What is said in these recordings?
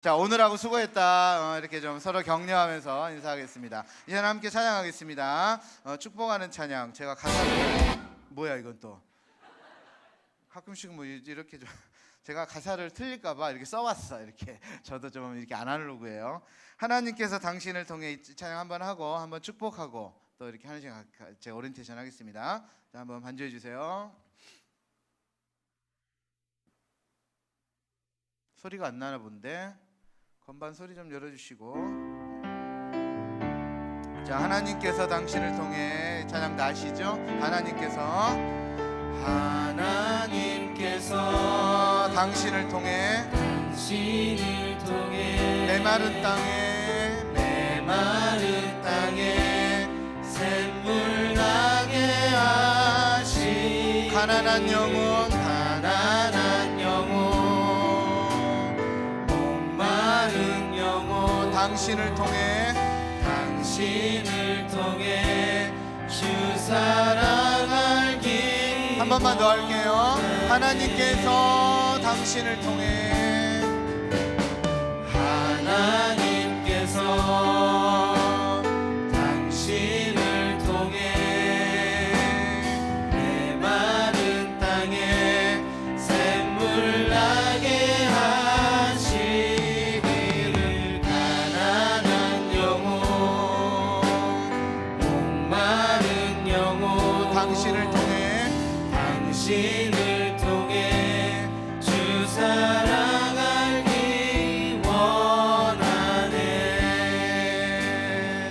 자 오늘하고 수고했다 어, 이렇게 좀 서로 격려하면서 인사하겠습니다. 이제는 함께 찬양하겠습니다. 어, 축복하는 찬양 제가 가사를 뭐야 이건 또 가끔씩 뭐 이렇게 좀 제가 가사를 틀릴까봐 이렇게 써왔어 이렇게 저도 좀 이렇게 아날로그예요. 하나님께서 당신을 통해 이 찬양 한번 하고 한번 축복하고 또 이렇게 하는 시간 가- 제가 오리엔테이션 하겠습니다. 자 한번 반주해 주세요. 소리가 안 나나 본데 건반 소리 좀 열어주시고. 자 하나님께서 당신을 통해 찬양 다 아시죠? 하나님께서. 하나님께서 당신을 통해. 당신을 통해 메마른 땅에. 메마른 땅에 샘물 나게 하시 가난한 영혼. 가난한 영혼 당신을 통해. 당신을 통해 주 사랑 알기 한 번만 더 할게요. 하나님께서 당신을 통해. 하나님께서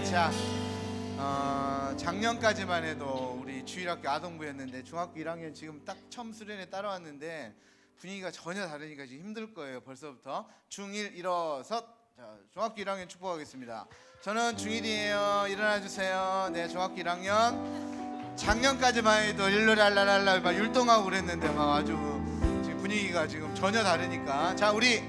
자 어, 작년까지만 해도 우리 주일학교 아동부였는데 중학교 1학년 지금 딱 처음 수련회 따라왔는데 분위기가 전혀 다르니까 지금 힘들 거예요 벌써부터. 중1 일어섰. 자, 중학교 1학년 축복하겠습니다. 저는 중1이에요. 일어나 주세요. 네 중학교 1학년. 작년까지만 해도 일로랄랄랄라 막 율동하고 그랬는데 막 아주 지금 분위기가 지금 전혀 다르니까. 자 우리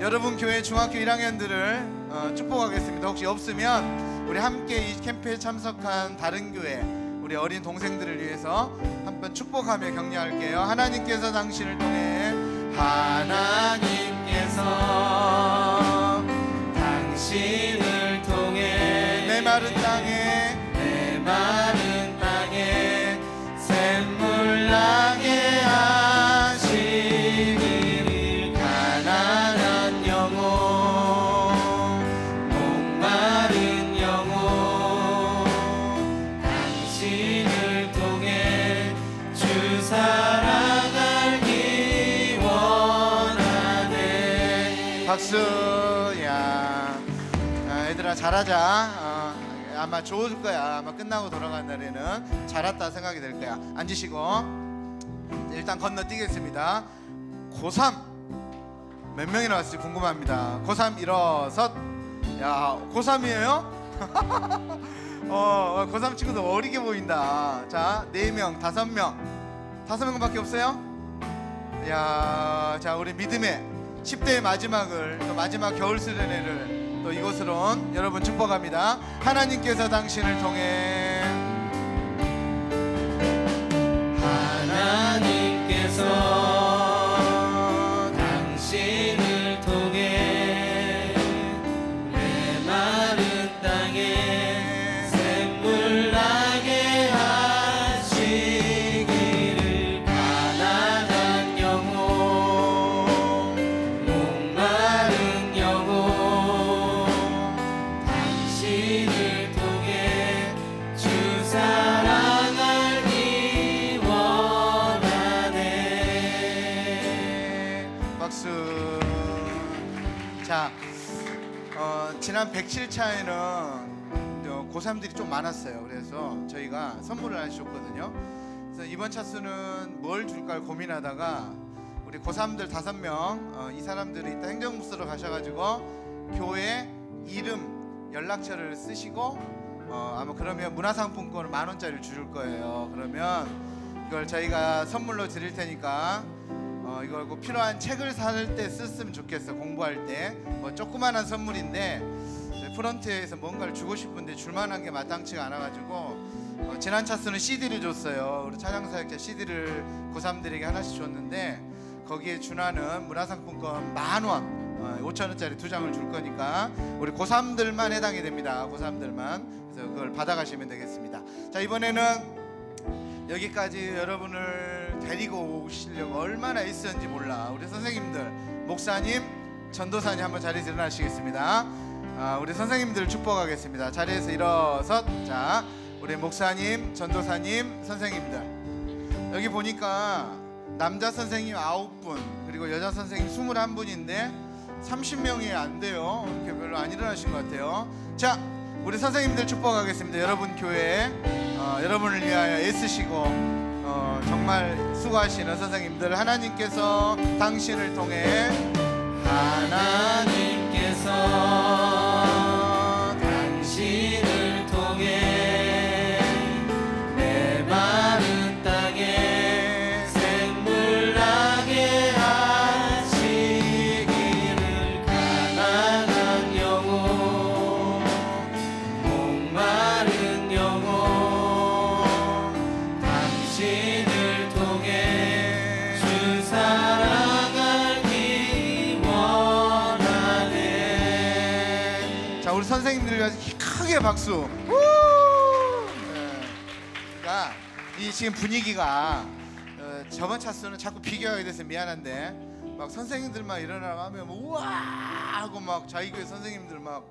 여러분 교회 중학교 1학년들을 어, 축복하겠습니다. 혹시 없으면 우리 함께 이 캠프에 참석한 다른 교회 우리 어린 동생들을 위해서 한번 축복하며 격려할게요. 하나님께서 당신을 통해 하나님께서 당신을 통해 메마른 땅에 메마른 박수 야. 아, 얘들아 잘하자. 어, 아마 좋을 거야. 아마 끝나고 돌아간 날에는 잘했다 생각이 될 거야. 앉으시고. 일단 건너뛰겠습니다. 고3 몇 명이 나 왔을지 궁금합니다. 고3 일어섰. 야 고3이에요? 어, 고3 친구들 어리게 보인다. 자 4명 5명. 5명밖에 없어요? 야, 자 우리 믿음의 10대의 마지막을 또 마지막 겨울 수련회를 또 이곳으로 온 여러분 축복합니다. 하나님께서 당신을 통해 차에는 어, 고3들이 좀 많았어요. 그래서 저희가 선물을 하나 주셨거든요. 그래서 이번 차수는 뭘 줄까 고민하다가 우리 고3들 다섯 명, 어, 이 사람들이 이따 행정부스로 가셔가지고 교회 이름, 연락처를 쓰시고 어, 아마 그러면 문화상품권을 만 원짜리를 줄 거예요. 그러면 이걸 저희가 선물로 드릴 테니까 어, 이걸 꼭 필요한 책을 살 때 썼으면 좋겠어 공부할 때 뭐 조그만한 선물인데 프런트에서 뭔가를 주고 싶은데 줄만한 게 마땅치가 않아가지고 어, 지난 차수는 CD를 줬어요 우리 차장사역자 CD를 고3들에게 하나씩 줬는데 거기에 준하는 문화상품권 만원 어, 5천 원짜리 두 장을 줄 거니까 우리 고3들만 해당이 됩니다. 고3들만 그래서 그걸 받아가시면 되겠습니다. 자 이번에는 여기까지 여러분을 데리고 오시려고 얼마나 애쓰는지 몰라 우리 선생님들 목사님 전도사님 한번 자리에서 일어나시겠습니다. 아, 우리 선생님들 축복하겠습니다. 자리에서 일어서 자 우리 목사님 전도사님 선생님들 여기 보니까 남자 선생님 9분 그리고 여자 선생님 21분인데 30명이 안 돼요. 이렇게 별로 안 일어나신 것 같아요. 자, 우리 선생님들 축복하겠습니다. 여러분 교회 어, 여러분을 위하여 애쓰시고 어, 정말 수고하시는 선생님들 하나님께서 당신을 통해 하나님께서 크게 박수. 우! 네. 그러니까 이 지금 분위기가 어, 저번 차수는 자꾸 비교하게 돼서 미안한데 막 선생님들만 일어나가면 뭐 우와 하고 막 자기 교회 선생님들 막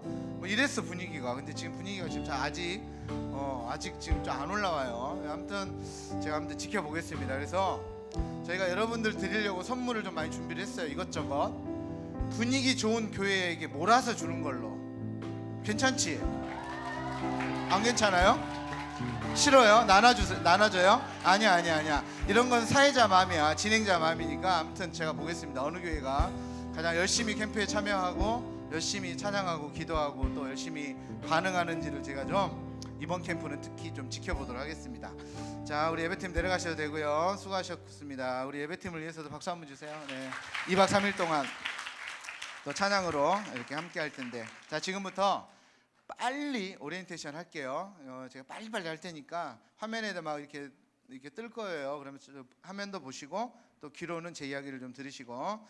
뭐 이랬어 분위기가. 근데 지금 분위기가 지금 자- 아직 어, 아직 지금 좀 안 올라와요. 아무튼 제가 아무튼 지켜보겠습니다. 그래서 저희가 여러분들 드리려고 선물을 좀 많이 준비를 했어요. 이것저것 분위기 좋은 교회에게 몰아서 주는 걸로. 괜찮지? 안 괜찮아요? 싫어요? 나눠주세요. 나눠줘요? 아니야, 아니야, 아니야. 이런 건 사회자 마음이야. 진행자 마음이니까 아무튼 제가 보겠습니다. 어느 교회가 가장 열심히 캠프에 참여하고 열심히 찬양하고 기도하고 또 열심히 반응하는지를 제가 좀 이번 캠프는 특히 좀 지켜보도록 하겠습니다. 자, 우리 예배팀 내려가셔도 되고요. 수고하셨습니다. 우리 예배팀을 위해서도 박수 한번 주세요. 네. 2박 3일 동안 또 찬양으로 이렇게 함께 할 텐데 자 지금부터 빨리 오리엔테이션 할게요. 어, 제가 빨리빨리 할 테니까 화면에다 막 이렇게 이렇게 뜰 거예요. 그러면 저 화면도 보시고 또 귀로는 제 이야기를 좀 들으시고.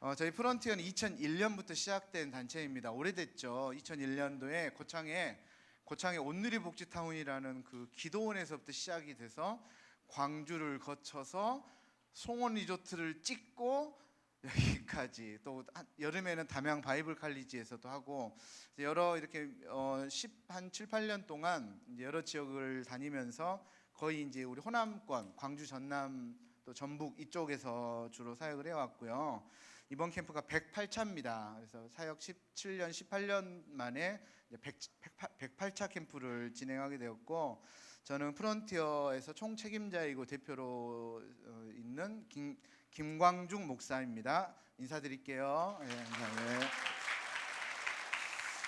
어, 저희 프런티어는 2001년부터 시작된 단체입니다. 오래됐죠. 2001년도에 고창에 고창에 온누리 복지타운이라는 그 기도원에서부터 시작이 돼서 광주를 거쳐서 송원 리조트를 찍고 여기까지 또 한- 여름에는 담양 바이블 칼리지에서도 하고 여러 이렇게 어, 10한 7, 8년 동안 여러 지역을 다니면서 거의 이제 우리 호남권, 광주 전남 또 전북 이쪽에서 주로 사역을 해왔고요. 이번 캠프가 108차입니다. 그래서 사역 17년, 18년 만에 100, 108 차 캠프를 진행하게 되었고 저는 프론티어에서 총 책임자이고 대표로 어, 있는 김, 김광중 목사입니다. 인사드릴게요. 예, 네.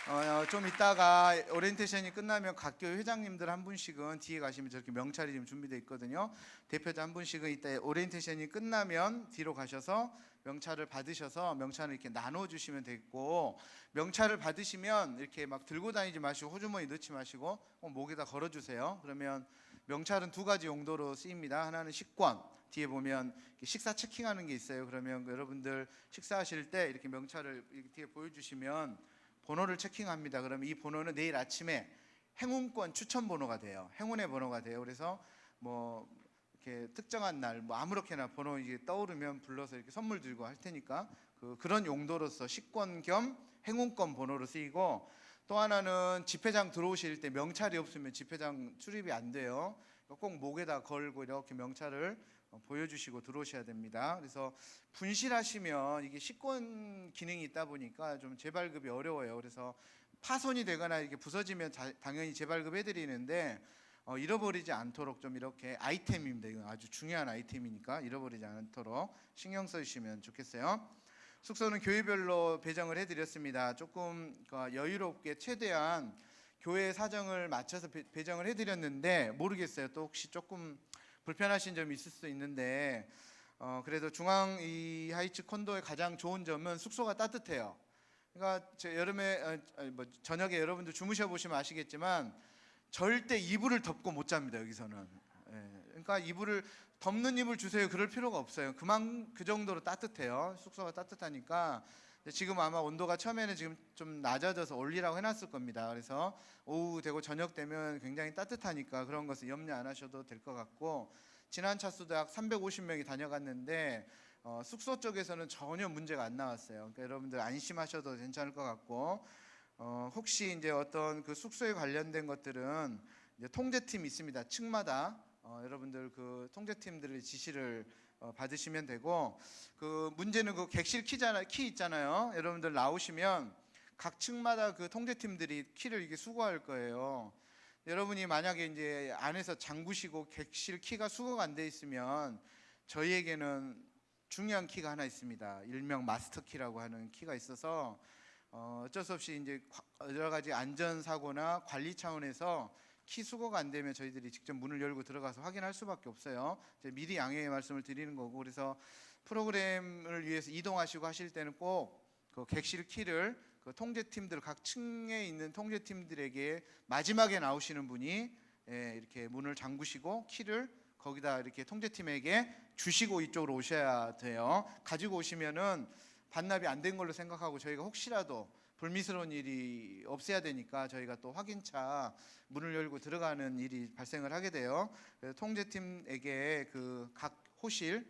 어, 좀 이따가 오리엔테이션이 끝나면 각 교회 회장님들 한 분씩은 뒤에 가시면 저렇게 명찰이 지금 준비되어 있거든요. 대표자 한 분씩은 이따 오리엔테이션이 끝나면 뒤로 가셔서 명찰을 받으셔서 명찰을 이렇게 나눠 주시면 되고 명찰을 받으시면 이렇게 막 들고 다니지 마시고 호주머니 넣지 마시고 꼭 목에다 걸어 주세요. 그러면 명찰은 두 가지 용도로 쓰입니다. 하나는 식권 뒤에 보면 식사 체킹하는 게 있어요. 그러면 그 여러분들 식사하실 때 이렇게 명찰을 이렇게 뒤에 보여주시면 번호를 체킹합니다. 그러면 이 번호는 내일 아침에 행운권 추천 번호가 돼요. 행운의 번호가 돼요. 그래서 뭐 이렇게 특정한 날 뭐 아무렇게나 번호 이게 떠오르면 불러서 이렇게 선물 들고 할 테니까 그 그런 용도로서 식권 겸 행운권 번호로 쓰이고 또 하나는 집회장 들어오실 때 명찰이 없으면 집회장 출입이 안 돼요. 꼭 목에다 걸고 이렇게 명찰을 어, 보여주시고 들어오셔야 됩니다. 그래서 분실하시면 이게 식권 기능이 있다 보니까 좀 재발급이 어려워요. 그래서 파손이 되거나 이렇게 부서지면 자- 당연히 재발급 해드리는데 어, 잃어버리지 않도록 좀 이렇게 아이템입니다. 이건 아주 중요한 아이템이니까 잃어버리지 않도록 신경 써주시면 좋겠어요. 숙소는 교회별로 배정을 해드렸습니다. 조금 그 여유롭게 최대한 교회 사정을 맞춰서 배- 배정을 해드렸는데 모르겠어요. 또 혹시 조금 불편하신 점이 있을 수 있는데 어, 그래도 중앙 이 하이츠 콘도의 가장 좋은 점은 숙소가 따뜻해요. 그러니까 저 여름에 어, 아니, 뭐 저녁에 여러분들 주무셔 보시면 아시겠지만 절대 이불을 덮고 못 잡니다 여기서는. 예, 그러니까 이불을 덮는 이불 주세요 그럴 필요가 없어요. 그만 그 정도로 따뜻해요. 숙소가 따뜻하니까 지금 아마 온도가 처음에는 지금 좀 낮아져서 올리라고 해놨을 겁니다. 그래서 오후 되고 저녁 되면 굉장히 따뜻하니까 그런 것을 염려 안 하셔도 될 것 같고 지난 차수도 약 350명이 다녀갔는데 어, 숙소 쪽에서는 전혀 문제가 안 나왔어요. 그러니까 여러분들 안심하셔도 괜찮을 것 같고 어, 혹시 이제 어떤 그 숙소에 관련된 것들은 이제 통제팀이 있습니다. 층마다 어, 여러분들 그 통제팀들의 지시를 어, 받으시면 되고 그 문제는 그 객실 키잖아 키 있잖아요. 여러분들 나오시면 각 층마다 그 통제팀들이 키를 이게 수거할 거예요. 여러분이 만약에 이제 안에서 잠그시고 객실 키가 수거가 안 돼 있으면 저희에게는 중요한 키가 하나 있습니다. 일명 마스터 키라고 하는 키가 있어서 어, 어쩔 수 없이 이제 과- 여러 가지 안전 사고나 관리 차원에서 키 수거가 안 되면 저희들이 직접 문을 열고 들어가서 확인할 수밖에 없어요. 미리 양해의 말씀을 드리는 거고 그래서 프로그램을 위해서 이동하시고 하실 때는 꼭 그 객실 키를 그 통제팀들 각 층에 있는 통제팀들에게 마지막에 나오시는 분이 예, 이렇게 문을 잠그시고 키를 거기다 이렇게 통제팀에게 주시고 이쪽으로 오셔야 돼요. 가지고 오시면은 반납이 안 된 걸로 생각하고 저희가 혹시라도 불미스러운 일이 없애야 되니까 저희가 또 확인차 문을 열고 들어가는 일이 발생을 하게 돼요. 통제팀에게 그 각 호실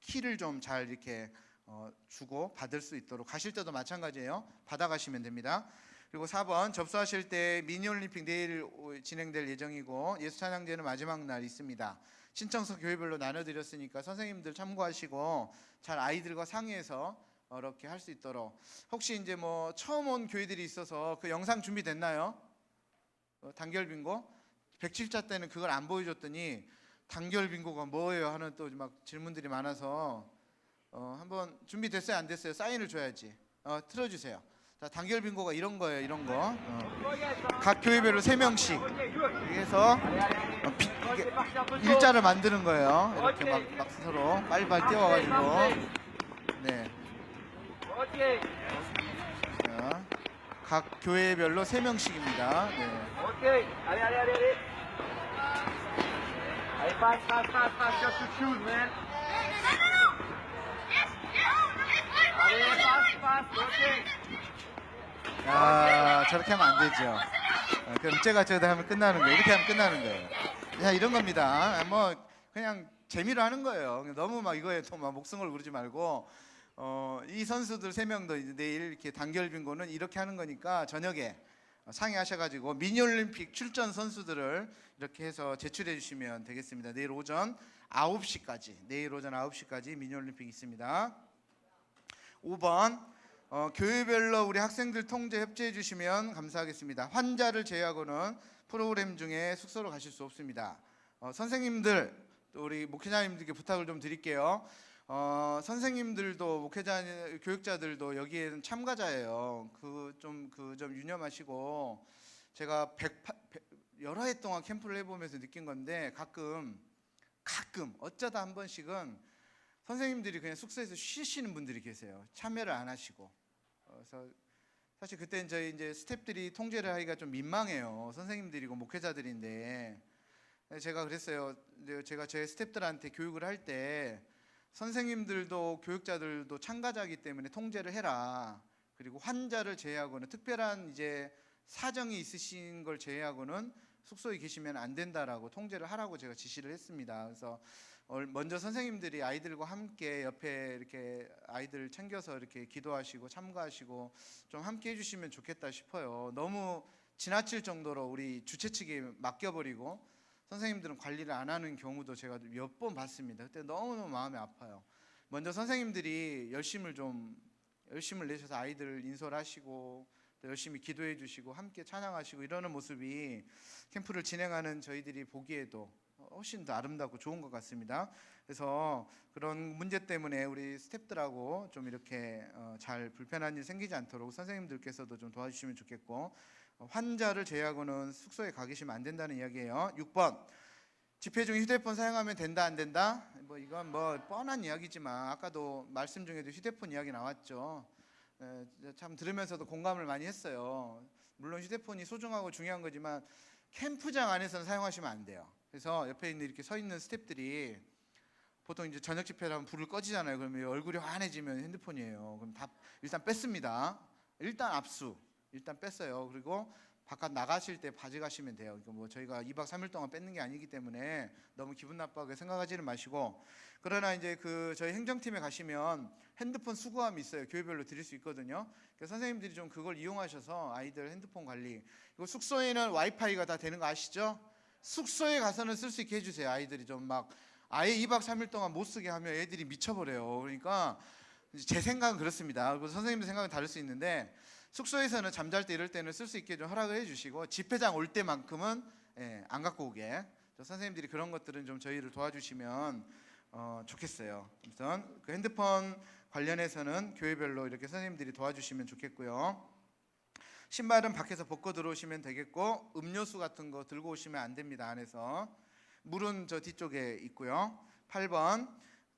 키를 좀 잘 이렇게 어, 주고 받을 수 있도록 가실 때도 마찬가지예요. 받아가시면 됩니다. 그리고 4번 접수하실 때 미니올림픽 내일 오- 진행될 예정이고 예수 찬양제는 마지막 날 있습니다. 신청서 교회별로 나눠드렸으니까 선생님들 참고하시고 잘 아이들과 상의해서 어, 이렇게 할 수 있도록. 혹시 이제 뭐 처음 온 교회들이 있어서 그 영상 준비됐나요? 어, 단결 빙고? 107차 때는 그걸 안 보여줬더니 단결 빙고가 뭐예요? 하는 또 막 질문들이 많아서 어, 한번 준비됐어요? 안 됐어요? 사인을 줘야지. 어, 틀어주세요. 자 단결 빙고가 이런 거예요 이런 거. 어. 각 교회별로 세 명씩. 해서 어, 비- 일자를 만드는 거예요. 이렇게 막, 막 서로 빨리빨리 띄워가지고. 네 자, 각 교회별로 세 명씩입니다 네. Allez, allez, allez. Allez, passe, passe, passe, passe, just to shoot, man. 야 저렇게 하면 안 되죠. 어, 그럼 제가 저다 하면 끝나는 거예요. 이렇게 하면 끝나는 거예요. 자 이런 겁니다. 뭐 그냥 재미로 하는 거예요. 너무 막 이거에 또 막 목숨을 부르지 말고 어, 이 선수들 세 명도 이제 내일 이렇게 단결 빙고는 이렇게 하는 거니까 저녁에 상의하셔가지고 미니올림픽 출전 선수들을 이렇게 해서 제출해 주시면 되겠습니다. 내일 오전 9시까지 내일 오전 9시까지 미니올림픽 있습니다. 5번 어, 교회별로 우리 학생들 통제 협조해 주시면 감사하겠습니다. 환자를 제외하고는 프로그램 중에 숙소로 가실 수 없습니다. 어, 선생님들 또 우리 목회자님들께 부탁을 좀 드릴게요. 어, 선생님들도 목회자 교육자들도 여기에는 참가자예요. 그 좀 그 좀 유념하시고 제가 108, 여러 해 동안 캠프를 해보면서 느낀 건데 가끔 가끔 어쩌다 한 번씩은 선생님들이 그냥 숙소에서 쉬시는 분들이 계세요. 참여를 안 하시고. 어, 그래서 사실 그때는 저희 이제 스탭들이 통제를 하기가 좀 민망해요. 선생님들이고 목회자들인데 제가 그랬어요. 제가 제 스탭들한테 교육을 할때 선생님들도 교육자들도 참가자이기 때문에 통제를 해라. 그리고 환자를 제외하고는 특별한 이제 사정이 있으신 걸 제외하고는 숙소에 계시면 안 된다라고 통제를 하라고 제가 지시를 했습니다. 그래서 얼- 먼저 선생님들이 아이들과 함께 옆에 이렇게 아이들 챙겨서 이렇게 기도하시고 참가하시고 좀 함께 해주시면 좋겠다 싶어요. 너무 지나칠 정도로 우리 주최 측에 맡겨버리고 선생님들은 관리를 안 하는 경우도 제가 몇 번 봤습니다. 그때 너무너무 마음이 아파요. 먼저 선생님들이 열심을 좀 열심을 내셔서 아이들을 인솔하시고 또 열심히 기도해 주시고 함께 찬양하시고 이러는 모습이 캠프를 진행하는 저희들이 보기에도 훨씬 더 아름답고 좋은 것 같습니다. 그래서 그런 문제 때문에 우리 스탭들하고 좀 이렇게 어, 잘 불편한 일 생기지 않도록 선생님들께서도 좀 도와주시면 좋겠고 어, 환자를 제외하고는 숙소에 가 계시면 안 된다는 이야기예요. 6번 집회 중 휴대폰 사용하면 된다 안 된다? 뭐 이건 뭐 뻔한 이야기지만 아까도 말씀 중에도 휴대폰 이야기 나왔죠. 에, 참 들으면서도 공감을 많이 했어요. 물론 휴대폰이 소중하고 중요한 거지만 캠프장 안에서는 사용하시면 안 돼요. 그래서 옆에 있는 이렇게 서 있는 스탭들이 보통 이제 저녁 집회를 하면 불을 꺼지잖아요. 그러면 얼굴이 환해지면 핸드폰이에요. 그럼 다 일단 뺐습니다. 일단 압수. 일단 뺐어요. 그리고 바깥 나가실 때 가져가시면 돼요. 그러니까 뭐 저희가 2박 3일 동안 뺏는 게 아니기 때문에 너무 기분 나빠하게 생각하지는 마시고 그러나 이제 그 저희 행정팀에 가시면 핸드폰 수거함이 있어요. 교회별로 드릴 수 있거든요. 그래서 선생님들이 좀 그걸 이용하셔서 아이들 핸드폰 관리. 그리고 숙소에는 와이파이가 다 되는 거 아시죠? 숙소에 가서는 쓸 수 있게 해주세요. 아이들이 좀 막 아예 2박 3일 동안 못 쓰게 하면 애들이 미쳐버려요. 그러니까 제 생각은 그렇습니다. 그리고 선생님들 생각은 다를 수 있는데 숙소에서는 잠잘 때 이럴 때는 쓸 수 있게 좀 허락을 해주시고 집회장 올 때만큼은 예, 안 갖고 오게. 저 선생님들이 그런 것들은 좀 저희를 도와주시면 어, 좋겠어요. 우선 그 핸드폰 관련해서는 교회별로 이렇게 선생님들이 도와주시면 좋겠고요. 신발은 밖에서 벗고 들어오시면 되겠고 음료수 같은 거 들고 오시면 안 됩니다 안에서 물은 저 뒤쪽에 있고요 8번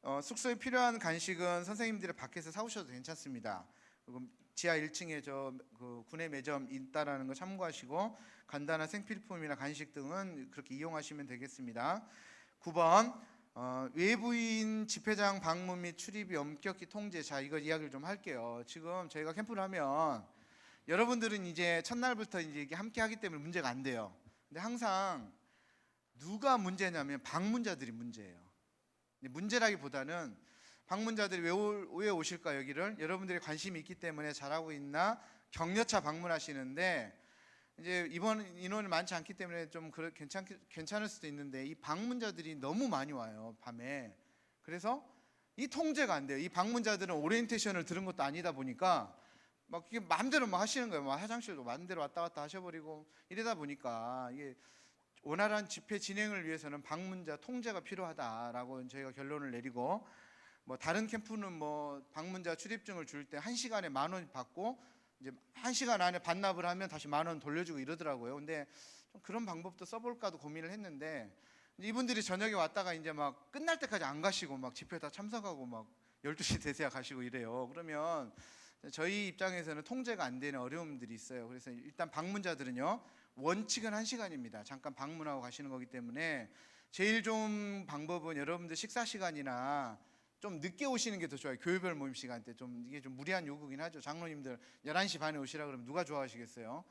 어, 숙소에 필요한 간식은 선생님들이 밖에서 사오셔도 괜찮습니다 지하 1층에 저그 구내 매점 있다라는 거 참고하시고 간단한 생필품이나 간식 등은 그렇게 이용하시면 되겠습니다 9번 어, 외부인 집회장 방문 및 출입이 엄격히 통제 자 이거 이야기를 좀 할게요 지금 저희가 캠프를 하면 여러분들은 이제 첫날부터 이제 함께 하기 때문에 문제가 안 돼요. 근데 항상 누가 문제냐면 방문자들이 문제예요. 문제라기보다는 방문자들이 왜, 올- 왜 오실까 여기를 여러분들이 관심이 있기 때문에 잘하고 있나 격려차 방문하시는데 이제 이번 인원이 많지 않기 때문에 좀 그렇 괜찮 괜찮을 수도 있는데 이 방문자들이 너무 많이 와요 밤에 그래서 이 통제가 안 돼요. 이 방문자들은 오리엔테이션을 들은 것도 아니다 보니까 막 이게 마음대로 막 하시는 거예요. 막 화장실도 마음대로 왔다 갔다 하셔버리고 이러다 보니까 이게 원활한 집회 진행을 위해서는 방문자 통제가 필요하다라고 저희가 결론을 내리고 뭐 다른 캠프는 뭐 방문자 출입증을 줄 때 한 시간에 만 원 받고 이제 한 시간 안에 반납을 하면 다시 만 원 돌려주고 이러더라고요. 근데 좀 그런 방법도 써볼까도 고민을 했는데 이분들이 저녁에 왔다가 이제 막 끝날 때까지 안 가시고 막 집회 다 참석하고 막 12시 되세야 가시고 이래요. 그러면 저희 입장에서는 통제가 안 되는 어려움들이 있어요. 그래서 일단 방문자들은요 원칙은 한 시간입니다. 잠깐 방문하고 가시는 거기 때문에 제일 좋은 방법은 여러분들 식사 시간이나 좀 늦게 오시는 게 더 좋아요. 교회별 모임 시간 때 좀 이게 좀 무리한 요구긴 하죠. 장로님들 11시 반에 오시라 그러면 누가 좋아하시겠어요?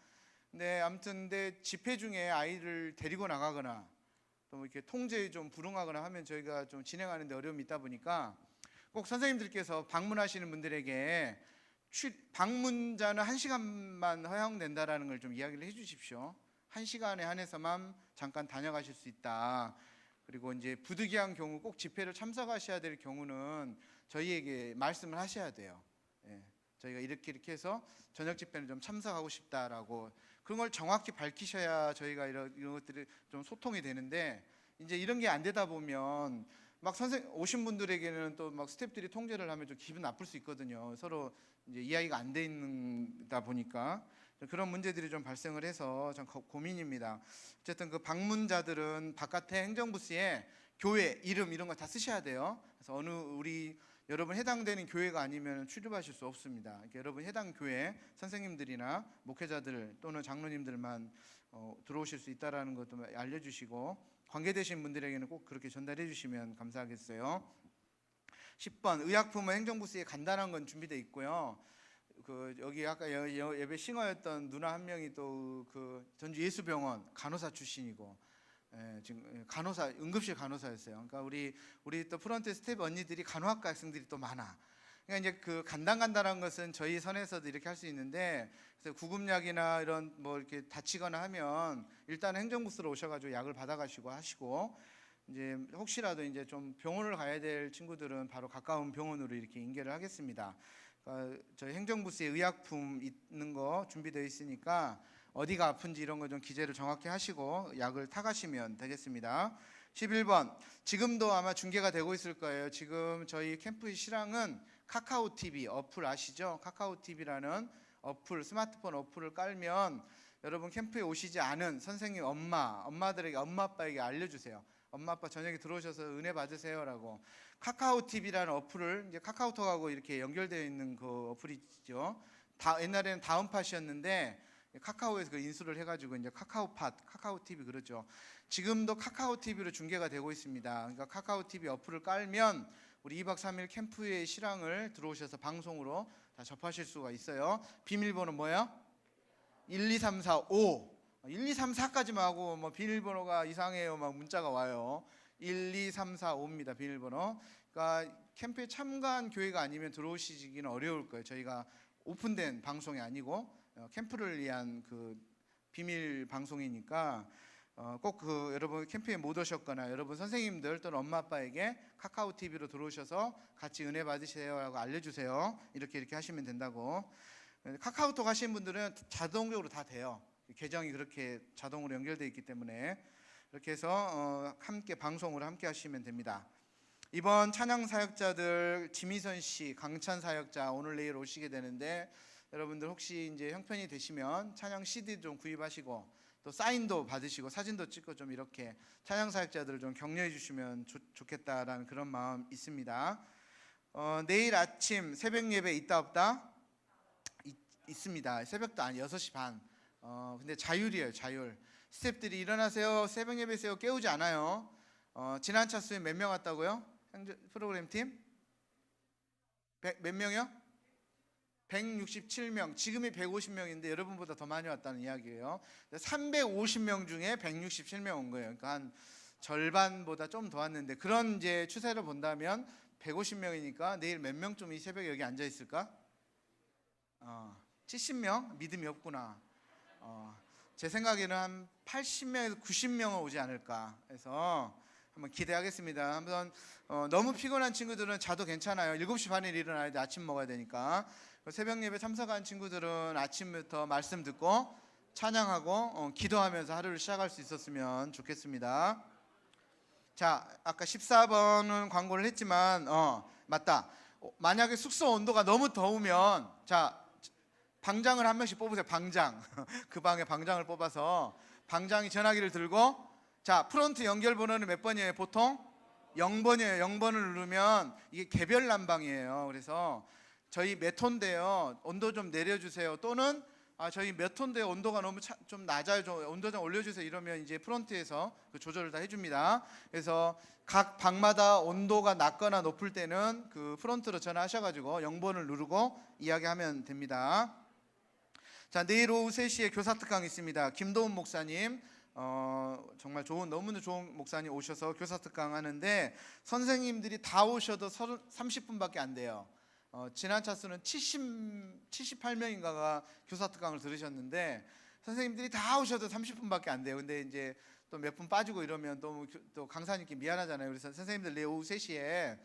근데 아무튼 근데 집회 중에 아이를 데리고 나가거나 또뭐 이렇게 통제에 좀 불응하거나 하면 저희가 좀 진행하는데 어려움이 있다 보니까 꼭 선생님들께서 방문하시는 분들에게 취- 방문자는 한 시간만 허용된다라는 걸 좀 이야기를 해 주십시오. 한 시간에 한해서만 잠깐 다녀가실 수 있다. 그리고 이제 부득이한 경우 꼭 집회를 참석하셔야 될 경우는 저희에게 말씀을 하셔야 돼요. 예, 저희가 이렇게 이렇게 해서 저녁 집회는 좀 참석하고 싶다라고 그런 걸 정확히 밝히셔야 저희가 이런, 이런 것들이 좀 소통이 되는데 이제 이런 게 안 되다 보면 막 선생 오신 분들에게는 또 막 스태프들이 통제를 하면 좀 기분 나쁠 수 있거든요. 서로 이제 이야기가 안 돼 있는다 보니까 그런 문제들이 좀 발생을 해서 좀 고- 고민입니다. 어쨌든 그 방문자들은 바깥에 행정부스에 교회 이름 이런 거 다 쓰셔야 돼요. 그래서 어느 우리 여러분 해당되는 교회가 아니면 출입하실 수 없습니다. 여러분 해당 교회 선생님들이나 목회자들 또는 장로님들만 어, 들어오실 수 있다라는 것도 알려주시고 관계되신 분들에게는 꼭 그렇게 전달해 주시면 감사하겠어요. 10번 의약품은 행정부스에 간단한 건 준비되어 있고요. 그 여기 아까 예배 싱어였던 누나 한 명이 또 그 전주 예수병원 간호사 출신이고 예, 지금 간호사 응급실 간호사였어요. 그러니까 우리 우리 또 프런트 스텝 언니들이 간호학과 학생들이 또 많아. 그러니까 이제 그 간단간단한 것은 저희 선에서도 이렇게 할 수 있는데 그래서 구급약이나 이런 뭐 이렇게 다치거나 하면 일단 행정부스로 오셔가지고 약을 받아가시고 하시고 이제 혹시라도 이제 좀 병원을 가야 될 친구들은 바로 가까운 병원으로 이렇게 인계를 하겠습니다. 그러니까 저희 행정부스에 의약품 있는 거 준비되어 있으니까 어디가 아픈지 이런 거 좀 기재를 정확히 하시고 약을 타가시면 되겠습니다. 11번 지금도 아마 중계가 되고 있을 거예요. 지금 저희 캠프 실황은 카카오 TV 어플 아시죠? 카카오 TV라는 어플 스마트폰 어플을 깔면 여러분 캠프에 오시지 않은 선생님 엄마 엄마들에게 엄마 아빠에게 알려주세요. 엄마 아빠 저녁에 들어오셔서 은혜 받으세요라고 카카오 TV라는 어플을 이제 카카오톡하고 이렇게 연결되어 있는 그 어플이죠. 다 옛날에는 다운팟이었는데 카카오에서 그 인수를 해가지고 이제 카카오팟, 카카오 TV 그러죠. 지금도 카카오 TV로 중계가 되고 있습니다. 그러니까 카카오 TV 어플을 깔면 우리 2박 3일 캠프의 실황을 들어오셔서 방송으로 다 접하실 수가 있어요. 비밀번호 뭐예요? 1, 2, 3, 4, 5. 1, 2, 3, 4까지만 하고 뭐 비밀번호가 이상해요. 막 문자가 와요. 1, 2, 3, 4, 5입니다. 비밀번호. 그러니까 캠프에 참가한 교회가 아니면 들어오시기는 어려울 거예요. 저희가 오픈된 방송이 아니고 어, 캠프를 위한 그 비밀 방송이니까 어, 꼭 그 여러분 캠프에 못 오셨거나 여러분 선생님들 또는 엄마 아빠에게 카카오 TV로 들어오셔서 같이 은혜 받으세요라고 알려주세요. 이렇게 이렇게 하시면 된다고. 카카오톡 하시는 분들은 자동적으로 다 돼요. 계정이 그렇게 자동으로 연결되어 있기 때문에 이렇게 해서 어, 함께 방송으로 함께 하시면 됩니다. 이번 찬양 사역자들 지미선 씨, 강찬 사역자 오늘 내일 오시게 되는데 여러분들 혹시 이제 형편이 되시면 찬양 CD 좀 구입하시고 또 사인도 받으시고 사진도 찍고 좀 이렇게 찬양 사역자들을 좀 격려해 주시면 좋, 좋겠다라는 그런 마음 있습니다. 어, 내일 아침 새벽 예배 있다 없다? 있, 있습니다. 새벽도 아니 6시 반. 어, 근데 자율이에요, 자율. 스탭들이 일어나세요. 새벽 예배 세요. 깨우지 않아요. 어, 지난 차 수에 몇 명 왔다고요? 프로그램 팀? 백- 몇 명이요? 167명. 지금이 150명인데 여러분보다 더 많이 왔다는 이야기예요. 350명 중에 167명 온 거예요. 그러니까 한 절반보다 좀 더 왔는데 그런 이제 추세를 본다면 150명이니까 내일 몇 명쯤 이 새벽에 여기 앉아 있을까? 어, 70명? 믿음이 없구나. 어, 제 생각에는 한 80명에서 90명은 오지 않을까 해서 한번 기대하겠습니다. 한번 어, 너무 피곤한 친구들은 자도 괜찮아요. 7시 반에 일어나야 돼. 아침 먹어야 되니까. 새벽 예배 참석한 친구들은 아침부터 말씀 듣고 찬양하고 어, 기도하면서 하루를 시작할 수 있었으면 좋겠습니다. 자, 아까 14번은 광고를 했지만 어, 맞다. 어, 만약에 숙소 온도가 너무 더우면 자, 방장을 한 명씩 뽑으세요. 방장. 그 방에 방장을 뽑아서 방장이 전화기를 들고 자, 프론트 연결 번호는 몇 번이에요? 보통 0번이에요. 0번을 누르면 이게 개별 난방이에요. 그래서 저희 몇 톤대요. 온도 좀 내려주세요. 또는 아 저희 몇 톤대요. 온도가 너무 차- 좀 낮아요. 좀 온도 좀 올려주세요. 이러면 이제 프론트에서 그 조절을 다 해줍니다. 그래서 각 방마다 온도가 낮거나 높을 때는 그 프론트로 전화하셔가지고 0번을 누르고 이야기하면 됩니다. 자 내일 오후 3시에 교사 특강 있습니다. 김도훈 목사님 어, 정말 좋은 너무나 좋은 목사님 오셔서 교사 특강 하는데 선생님들이 다 오셔도 30분밖에 안 돼요. 어, 지난 차수는 70 78명인가가 교사 특강을 들으셨는데 선생님들이 다 오셔도 30분밖에 안 돼요. 근데 이제 또 몇 분 빠지고 이러면 또, 교- 또 강사님께 미안하잖아요. 그래서 선생님들 내일 오후 3시에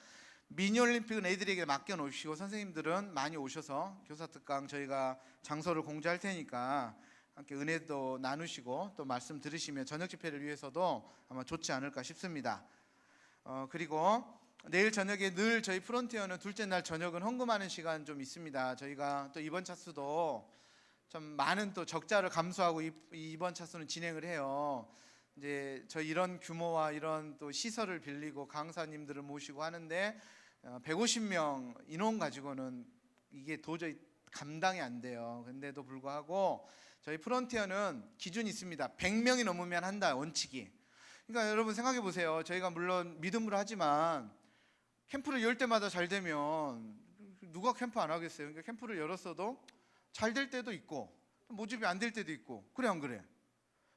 미니올림픽은 애들에게 맡겨 놓으시고 선생님들은 많이 오셔서 교사 특강 저희가 장소를 공지할 테니까 함께 은혜도 나누시고 또 말씀 들으시면 저녁 집회를 위해서도 아마 좋지 않을까 싶습니다. 어, 그리고 내일 저녁에 늘 저희 프론티어는 둘째 날 저녁은 헌금하는 시간 좀 있습니다. 저희가 또 이번 차수도 좀 많은 또 적자를 감수하고 이- 이번 차수는 진행을 해요. 이제 저희 이런 규모와 이런 또 시설을 빌리고 강사님들을 모시고 하는데 어, 150명 인원 가지고는 이게 도저히 감당이 안 돼요. 근데도 불구하고 저희 프론티어는 기준이 있습니다. 100명이 넘으면 한다 원칙이. 그러니까 여러분 생각해 보세요. 저희가 물론 믿음으로 하지만 캠프를 열 때마다 잘 되면 누가 캠프 안 하겠어요? 그러니까 캠프를 열었어도 잘 될 때도 있고 모집이 안 될 때도 있고 그래 안 그래?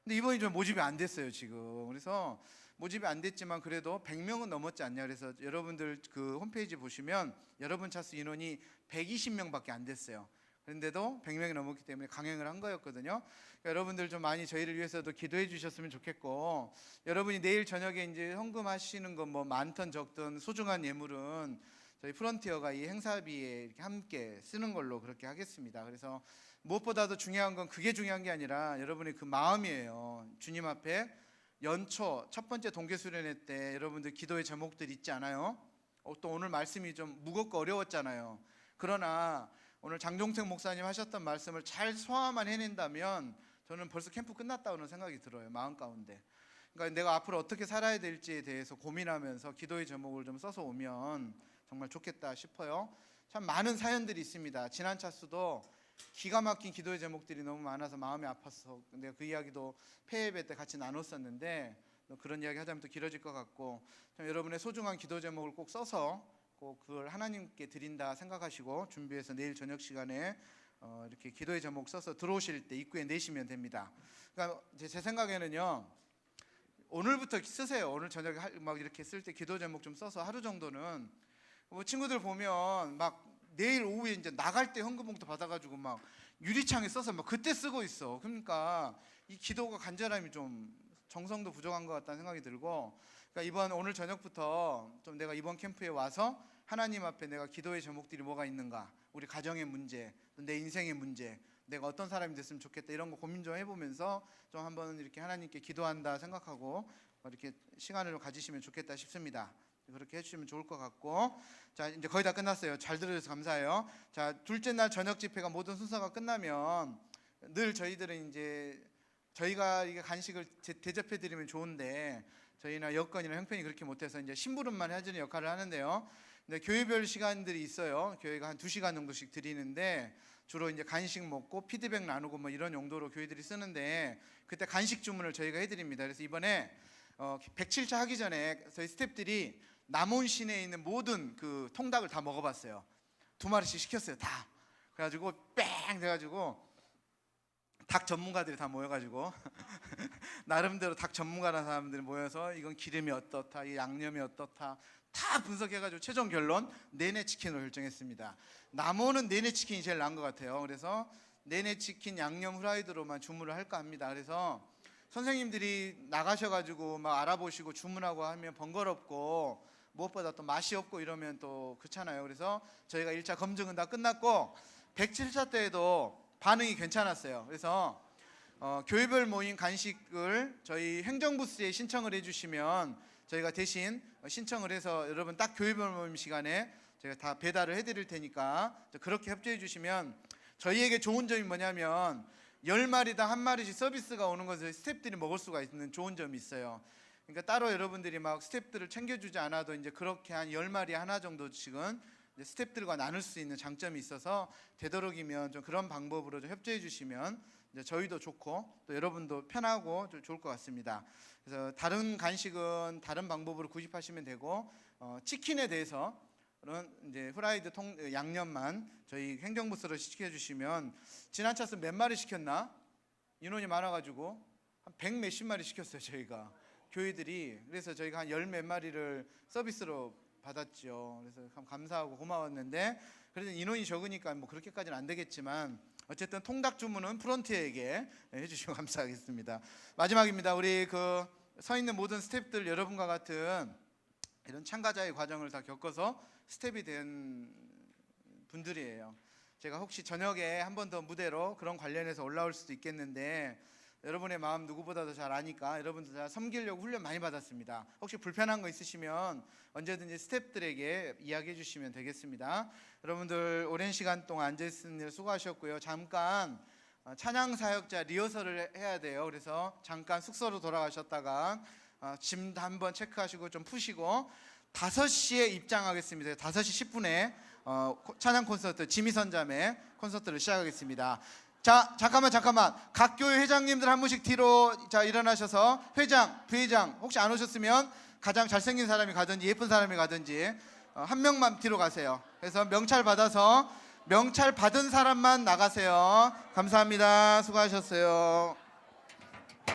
근데 이번이 좀 모집이 안 됐어요 지금. 그래서 모집이 안 됐지만 그래도 100명은 넘었지 않냐 그래서 여러분들 그 홈페이지 보시면 여러분 차수 인원이 120명밖에 안 됐어요. 그런데도 100명이 넘었기 때문에 강행을 한 거였거든요. 그러니까 여러분들 좀 많이 저희를 위해서도 기도해 주셨으면 좋겠고 여러분이 내일 저녁에 이제 헌금하시는 건 뭐 많든 적든 소중한 예물은 저희 프론티어가 이 행사비에 이렇게 함께 쓰는 걸로 그렇게 하겠습니다. 그래서 무엇보다도 중요한 건 그게 중요한 게 아니라 여러분의 그 마음이에요. 주님 앞에 연초 첫 번째 동계 수련회 때 여러분들 기도의 제목들 있지 않아요? 어, 또 오늘 말씀이 좀 무겁고 어려웠잖아요. 그러나 오늘 장종택 목사님 하셨던 말씀을 잘 소화만 해낸다면 저는 벌써 캠프 끝났다고는 생각이 들어요. 마음 가운데. 그러니까 내가 앞으로 어떻게 살아야 될지에 대해서 고민하면서 기도의 제목을 좀 써서 오면 정말 좋겠다 싶어요. 참 많은 사연들이 있습니다. 지난 차수도 기가 막힌 기도의 제목들이 너무 많아서 마음이 아팠어. 근데 그 이야기도 폐예배 때 같이 나눴었는데 또 그런 이야기 하자면 또 길어질 것 같고 좀 여러분의 소중한 기도 제목을 꼭 써서 꼭 그걸 하나님께 드린다 생각하시고 준비해서 내일 저녁 시간에 어, 이렇게 기도의 제목 써서 들어오실 때 입구에 내시면 됩니다. 그러니까 제, 제 생각에는요. 오늘부터 쓰세요. 오늘 저녁에 할- 막 이렇게 쓸 때 기도 제목 좀 써서 하루 정도는 뭐 친구들 보면 막 내일 오후에 이제 나갈 때 현금봉투 받아가지고 막 유리창에 써서 막 그때 쓰고 있어. 그러니까 이 기도가 간절함이 좀 정성도 부족한 것 같다는 생각이 들고 그러니까 이번 오늘 저녁부터 좀 내가 이번 캠프에 와서 하나님 앞에 내가 기도의 제목들이 뭐가 있는가 우리 가정의 문제 또내 인생의 문제 내가 어떤 사람이 됐으면 좋겠다 이런 거 고민 좀 해보면서 좀 한번 이렇게 하나님께 기도한다 생각하고 이렇게 시간을 좀 가지시면 좋겠다 싶습니다. 그렇게 해주시면 좋을 것 같고 자 이제 거의 다 끝났어요. 잘 들어주셔서 감사해요. 자 둘째 날 저녁 집회가 모든 순서가 끝나면 늘 저희들은 이제 저희가 이게 간식을 제- 대접해 드리면 좋은데 저희나 여건이나 형편이 그렇게 못해서 이제 심부름만 해주는 역할을 하는데요. 근데 교회별 시간들이 있어요. 교회가 한 두 시간 정도씩 드리는데 주로 이제 간식 먹고 피드백 나누고 뭐 이런 용도로 교회들이 쓰는데 그때 간식 주문을 저희가 해드립니다. 그래서 이번에 어, 107차 하기 전에 저희 스탭들이 남원 시내에 있는 모든 그 통닭을 다 먹어봤어요. 두 마리씩 시켰어요. 다. 그래가지고 뺑 돼가지고 닭 전문가들이 다 모여가지고 나름대로 닭 전문가라는 사람들이 모여서 이건 기름이 어떻다, 이 양념이 어떻다 다 분석해가지고 최종 결론 내내 치킨으로 결정했습니다. 남원은 내내 치킨이 제일 나은 것 같아요. 그래서 내내 치킨 양념 후라이드로만 주문을 할까 합니다. 그래서 선생님들이 나가셔가지고 막 알아보시고 주문하고 하면 번거롭고 무엇보다 또 맛이 없고 이러면 또 그렇잖아요. 그래서 저희가 1차 검증은 다 끝났고 107차 때에도 반응이 괜찮았어요. 그래서 어, 교회별 모임 간식을 저희 행정부스에 신청을 해주시면 저희가 대신 신청을 해서 여러분 딱 교회별 모임 시간에 제가 다 배달을 해드릴 테니까 그렇게 협조해 주시면 저희에게 좋은 점이 뭐냐면 열 마리당 한 마리씩 서비스가 오는 것을 스태프들이 먹을 수가 있는 좋은 점이 있어요. 그러니까 따로 여러분들이 막 스태프들을 챙겨주지 않아도 이제 그렇게 한 열 마리 하나 정도씩은 스태프들과 나눌 수 있는 장점이 있어서 되도록이면 좀 그런 방법으로 좀 협조해 주시면 저희도 좋고 또 여러분도 편하고 좀 좋을 것 같습니다. 그래서 다른 간식은 다른 방법으로 구입하시면 되고 어, 치킨에 대해서는 이제 후라이드 통 양념만 저희 행정부스로 시켜 주시면 지난 차수 몇 마리 시켰나 인원이 많아가지고 한 백 몇십 마리 시켰어요 저희가 교회들이 그래서 저희가 한 열 몇 마리를 서비스로 받았죠. 그래서 참 감사하고 고마웠는데 그래도 인원이 적으니까 뭐 그렇게까지는 안 되겠지만 어쨌든 통닭 주문은 프런트에게 해주시면 감사하겠습니다. 마지막입니다. 우리 그 서 있는 모든 스태프들 여러분과 같은 이런 참가자의 과정을 다 겪어서 스텝이 된 분들이에요. 제가 혹시 저녁에 한 번 더 무대로 그런 관련해서 올라올 수도 있겠는데 여러분의 마음 누구보다도 잘 아니까 여러분들 다 섬기려고 훈련 많이 받았습니다. 혹시 불편한 거 있으시면 언제든지 스탭들에게 이야기해 주시면 되겠습니다. 여러분들 오랜 시간 동안 앉아 있는 일 수고하셨고요. 잠깐 어, 찬양 사역자 리허설을 해야 돼요. 그래서 잠깐 숙소로 돌아가셨다가 어, 짐 한번 체크하시고 좀 푸시고 5시에 입장하겠습니다. 5시 10분에 어, 코- 찬양 콘서트 지미선 자매 콘서트를 시작하겠습니다. 자, 잠깐만 잠깐만. 각 교회 회장님들 한 분씩 뒤로 자 일어나셔서 회장, 부회장 혹시 안 오셨으면 가장 잘생긴 사람이 가든지 예쁜 사람이 가든지 어, 한 명만 뒤로 가세요. 그래서 명찰 받아서 명찰 받은 사람만 나가세요. 감사합니다. 수고하셨어요.